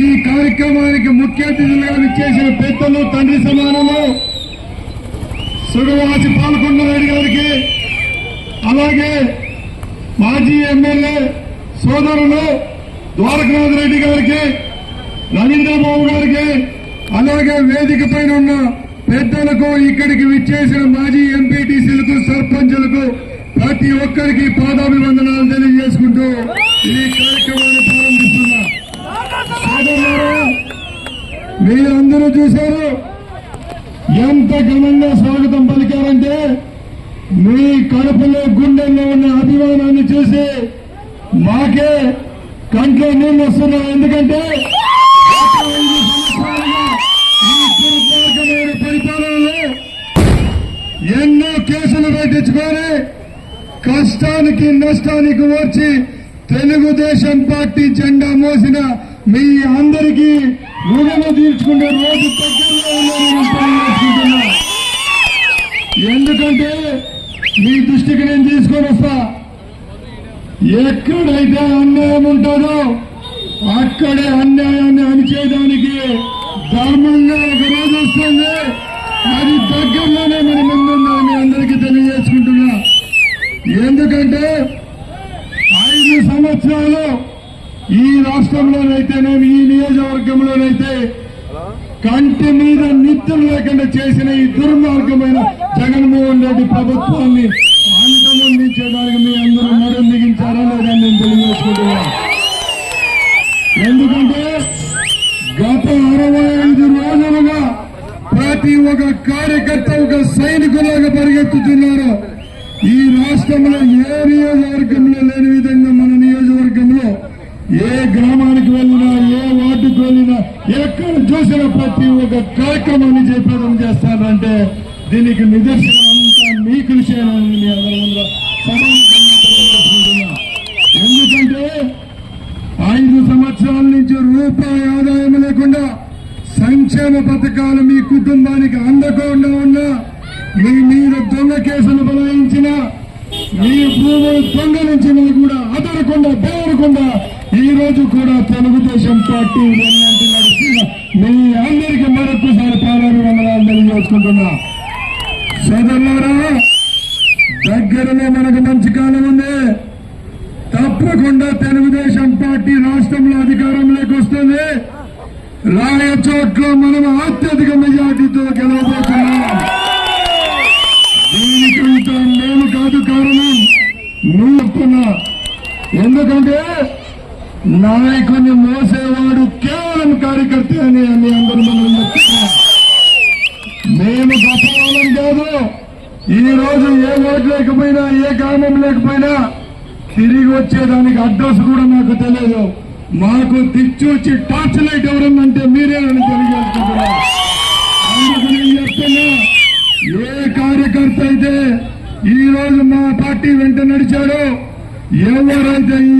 ఈ కార్యక్రమానికి ముఖ్య అతిథులుగా చేసిన పెద్దలు తండ్రి సమానము సుగవాసి పాల్గొండ రెడ్డి గారికి అలాగే మాజీ ఎమ్మెల్యే సోదరులు ద్వారకనాథ్ రెడ్డి గారికి రవీంద్రబాబు గారికి అలాగే వేదిక పైన ఉన్న పెద్దలకు ఇక్కడికి విచ్చేసిన మాజీ ఎంపీటీసీలకు సర్పంచులకు ప్రతి ఒక్కరికి పాదాభివందనాలు తెలియజేసుకుంటూ ఈ కార్యక్రమాన్ని మీరందరూ చూశారు. ఎంత ఘనంగా స్వాగతం పలికారంటే మీ కడుపులో గుండెల్లో ఉన్న అభిమానాన్ని చూసి మాకే కంట్లో నీళ్ళు వస్తున్నాయి. ఎందుకంటే పరిపాలనలో ఎన్నో కేసులు పెట్టించుకొని కష్టానికి నష్టానికి వచ్చి తెలుగుదేశం పార్టీ జెండా మోసిన మీ అందరికీ రుణము తీర్చుకునే రోజు దగ్గరలో ఎందుకంటే మీ దృష్టికి నేను తీసుకొని వస్తా. ఎక్కడైతే అన్యాయం ఉంటుందో అక్కడే అన్యాయాన్ని అణిచేయడానికి ధర్మంగా ఒక రోజు వస్తుంది. అది దగ్గరలోనే మన ముందున్నా మీ అందరికీ తెలియజేసుకుంటున్నా. ఎందుకంటే ఐదు సంవత్సరాలు ఈ రాష్ట్రంలోనైతేనేమి ఈ నియోజకవర్గంలోనైతే కంటి మీద నిత్యం లేకుండా చేసిన ఈ దుర్మార్గమైన జగన్మోహన్ రెడ్డి ప్రభుత్వాన్ని అంతమొందించడానికి మీ అందరూ నడుందిగించారా లేదా నేను తెలియజేసుకుంటున్నా. ఎందుకంటే గత అరవై ఐదు రోజులుగా ప్రతి ఒక కార్యకర్త ఒక సైనికులాగా పరిగెత్తుతున్నారు. ఈ రాష్ట్రంలో ఏ నియోజకవర్గంలో లేని విధంగా గ్రామానికి వెళ్ళినా ఏ వార్డుకు వెళ్ళినా ఎక్కడ చూసిన ప్రతి ఒక్క కార్యక్రమాన్ని జయప్రదం చేస్తారంటే దీనికి నిదర్శనం అంతా మీ కృషిని మీ ఎందుకంటే ఐదు సంవత్సరాల నుంచి రూపాయి ఆదాయం లేకుండా సంక్షేమ పథకాలు మీ కుటుంబానికి అందకుండా ఉన్నా మీ మీద దొంగ కేసులు బలాయించిన ఈ భూములు దొంగలించిన కూడా అదరకుండా బెదరకుండా ఈ రోజు కూడా తెలుగుదేశం పార్టీ వెన్నంటి మీ అందరికీ మరొకసారి పాదాలు వందనాలు తెలియజేసుకుంటున్నా. సోదరులారా దగ్గరలో మనకు మంచి కాలం ఉంది. తప్పకుండా తెలుగుదేశం పార్టీ రాష్ట్రంలో అధికారంలోకి వస్తుంది. రాయచోట్లో మనం అత్యధిక మెజార్టీతో గెలవబోతున్నాం. నువ్వు చెప్తున్నా ఎందుకంటే నాయకుని మోసేవాడు కేవలం కార్యకర్త అని మీ అందరూ మనం చెప్తున్నాం. మేము గొప్పవాళ్ళం కాదు. ఈ రోజు ఏ ఓటు లేకపోయినా ఏ గ్రామం లేకపోయినా తిరిగి వచ్చేదానికి అడ్రస్ కూడా నాకు తెలియదు. మాకు దిచ్చూచి టార్చ్ లైట్ ఎవరన్నంటే మీరేనని తెలియజేస్తున్నారు అందుకు నేను చెప్తున్నా ఏ కార్యకర్త అయితే ఈ రోజు మా పార్టీ వెంట నడిచాడో ఎవరైతే ఈ